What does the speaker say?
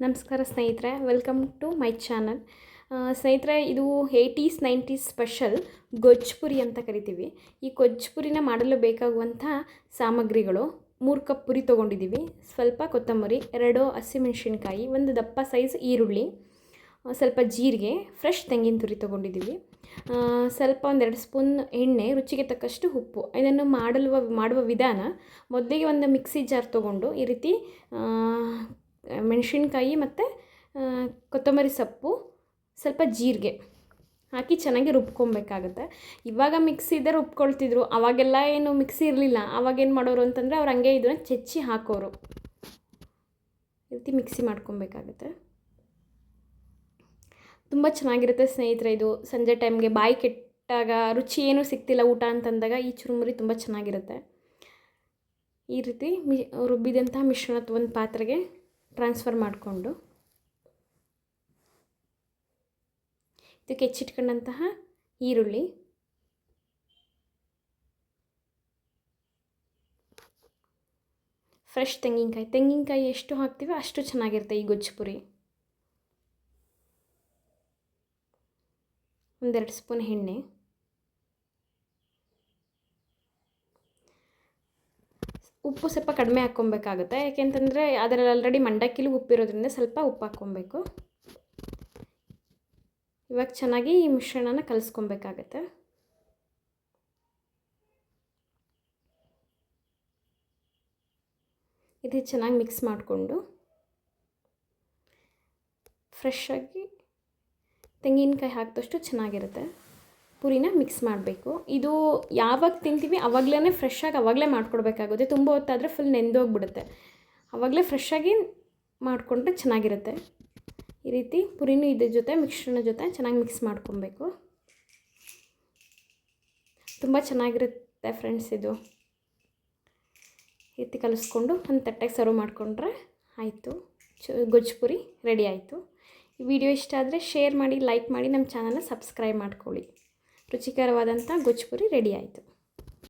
ನಮಸ್ಕಾರ ಸ್ನೇಹಿತರೆ welcome to my channel ಸ್ನೇಹಿತರೆ, ಇದು ಏಯ್ಟೀಸ್ ನೈಂಟೀಸ್ ಸ್ಪೆಷಲ್ ಗೊಜ್ಜುಪುರಿ ಅಂತ ಕರಿತೀವಿ. ಈ ಗೊಜ್ಜುಪುರಿನ ಮಾಡಲು ಬೇಕಾಗುವಂಥ ಸಾಮಗ್ರಿಗಳು ಮೂರು ಕಪ್ ಪುರಿ ತೊಗೊಂಡಿದ್ದೀವಿ. ಸ್ವಲ್ಪ ಕೊತ್ತಂಬರಿ, ಎರಡು ಹಸಿಮೆಣಸಿನ್ಕಾಯಿ, ಒಂದು ದಪ್ಪ ಸೈಜ್ ಈರುಳ್ಳಿ ಸ್ವಲ್ಪ ಜೀರಿಗೆ ಫ್ರೆಶ್ ತೆಂಗಿನ ತುರಿ ತೊಗೊಂಡಿದ್ದೀವಿ. ಸ್ವಲ್ಪ ಒಂದೆರಡು ಸ್ಪೂನ್ ಎಣ್ಣೆ, ರುಚಿಗೆ ತಕ್ಕಷ್ಟು ಉಪ್ಪು. ಇದನ್ನು ಮಾಡಲು ಮಾಡುವ ವಿಧಾನ ಮೊದಲಿಗೆ ಒಂದು ಮಿಕ್ಸಿ ಜಾರ್ ತೊಗೊಂಡು ಈ ರೀತಿ ಮೆಣಸಿನ್ಕಾಯಿ ಮತ್ತು ಕೊತ್ತಂಬರಿ ಸೊಪ್ಪು, ಸ್ವಲ್ಪ ಜೀರಿಗೆ ಹಾಕಿ ಚೆನ್ನಾಗಿ ರುಬ್ಕೊಬೇಕಾಗುತ್ತೆ. ಇವಾಗ ಮಿಕ್ಸಿ ಇದ್ದರೆ ರುಬ್ಕೊಳ್ತಿದ್ರು. ಅವಾಗೆಲ್ಲ ಏನು ಮಿಕ್ಸಿ ಇರಲಿಲ್ಲ. ಅವಾಗೇನು ಮಾಡೋರು ಅಂತಂದರೆ ಅವ್ರು ಹಂಗೆ ಇದನ್ನು ಚೆಚ್ಚಿ ಹಾಕೋರು. ಈ ರೀತಿ ಮಿಕ್ಸಿ ಮಾಡ್ಕೊಬೇಕಾಗುತ್ತೆ. ತುಂಬ ಚೆನ್ನಾಗಿರುತ್ತೆ ಸ್ನೇಹಿತರೆ ಇದು. ಸಂಜೆ ಟೈಮ್ಗೆ ಬಾಯಿ ಕೆಟ್ಟಾಗ ರುಚಿ ಏನೂ ಸಿಗ್ತಿಲ್ಲ ಊಟ ಅಂತಂದಾಗ ಈ ಚುರುಮುರಿ ತುಂಬ ಚೆನ್ನಾಗಿರುತ್ತೆ. ಈ ರೀತಿ ಮಿ ರುಬ್ಬಿದಂತಹ ಮಿಶ್ರಣ ಒಂದು ಪಾತ್ರೆಗೆ ಟ್ರಾನ್ಸ್ಫರ್ ಮಾಡಿಕೊಂಡು ಇದಕ್ಕೆ ಹೆಚ್ಚಿಟ್ಕೊಂಡಂತಹ ಈರುಳ್ಳಿ ಫ್ರೆಶ್ ತೆಂಗಿನಕಾಯಿ. ತೆಂಗಿನಕಾಯಿ ಎಷ್ಟು ಹಾಕ್ತೀವೋ ಅಷ್ಟು ಚೆನ್ನಾಗಿರುತ್ತೆ ಈ ಗೊಜ್ಜು ಪುರಿ. ಒಂದೆರಡು ಸ್ಪೂನ್ ಎಣ್ಣೆ. ಉಪ್ಪು ಸ್ವಲ್ಪ ಕಡಿಮೆ ಹಾಕ್ಕೊಬೇಕಾಗುತ್ತೆ. ಯಾಕೆಂತಂದರೆ ಅದರಲ್ಲಿ ಆಲ್ರೆಡಿ ಮಂಡಕ್ಕಿಲು ಉಪ್ಪಿರೋದ್ರಿಂದ ಸ್ವಲ್ಪ ಉಪ್ಪು ಹಾಕ್ಕೊಬೇಕು. ಇವಾಗ ಚೆನ್ನಾಗಿ ಈ ಮಿಶ್ರಣನ ಕಲಿಸ್ಕೊಬೇಕಾಗತ್ತೆ. ಇದು ಚೆನ್ನಾಗಿ ಮಿಕ್ಸ್ ಮಾಡಿಕೊಂಡು ಫ್ರೆಶ್ಶಾಗಿ ತೆಂಗಿನಕಾಯಿ ಹಾಕಿದಷ್ಟು ಚೆನ್ನಾಗಿರುತ್ತೆ. ಪುರಿನ ಮಿಕ್ಸ್ ಮಾಡಬೇಕು. ಇದು ಯಾವಾಗ ತಿಂತೀವಿ ಆವಾಗಲೇ ಫ್ರೆಶ್ಶಾಗಿ ಅವಾಗಲೇ ಮಾಡ್ಕೊಡ್ಬೇಕಾಗುತ್ತೆ. ತುಂಬ ಹೊತ್ತಾದರೆ ಫುಲ್ ನೆಂದೋಗ್ಬಿಡುತ್ತೆ. ಆವಾಗಲೇ ಫ್ರೆಶ್ಶಾಗಿ ಮಾಡಿಕೊಂಡ್ರೆ ಚೆನ್ನಾಗಿರುತ್ತೆ. ಈ ರೀತಿ ಪುರಿನೂ ಇದ್ರ ಜೊತೆ ಮಿಶ್ರಣ ಜೊತೆ ಚೆನ್ನಾಗಿ ಮಿಕ್ಸ್ ಮಾಡ್ಕೊಬೇಕು. ತುಂಬ ಚೆನ್ನಾಗಿರುತ್ತೆ ಫ್ರೆಂಡ್ಸ್ ಇದು. ಈ ರೀತಿ ಕಲಿಸ್ಕೊಂಡು ಒಂದು ತಟ್ಟೆಗೆ ಸರ್ವ್ ಮಾಡಿಕೊಂಡ್ರೆ ಆಯಿತು. ಗೊಜ್ಜು ಪುರಿ ರೆಡಿ ಆಯಿತು. ಈ ವಿಡಿಯೋ ಇಷ್ಟ ಆದರೆ ಶೇರ್ ಮಾಡಿ ಲೈಕ್ ಮಾಡಿ ನಮ್ಮ ಚಾನಲ್ನ ಸಬ್ಸ್ಕ್ರೈಬ್ ಮಾಡ್ಕೊಳ್ಳಿ. ರುಚಿಕರವಾದಂಥ ಗೊಜ್ಜು ಪುರಿ ರೆಡಿ ಆಯಿತು.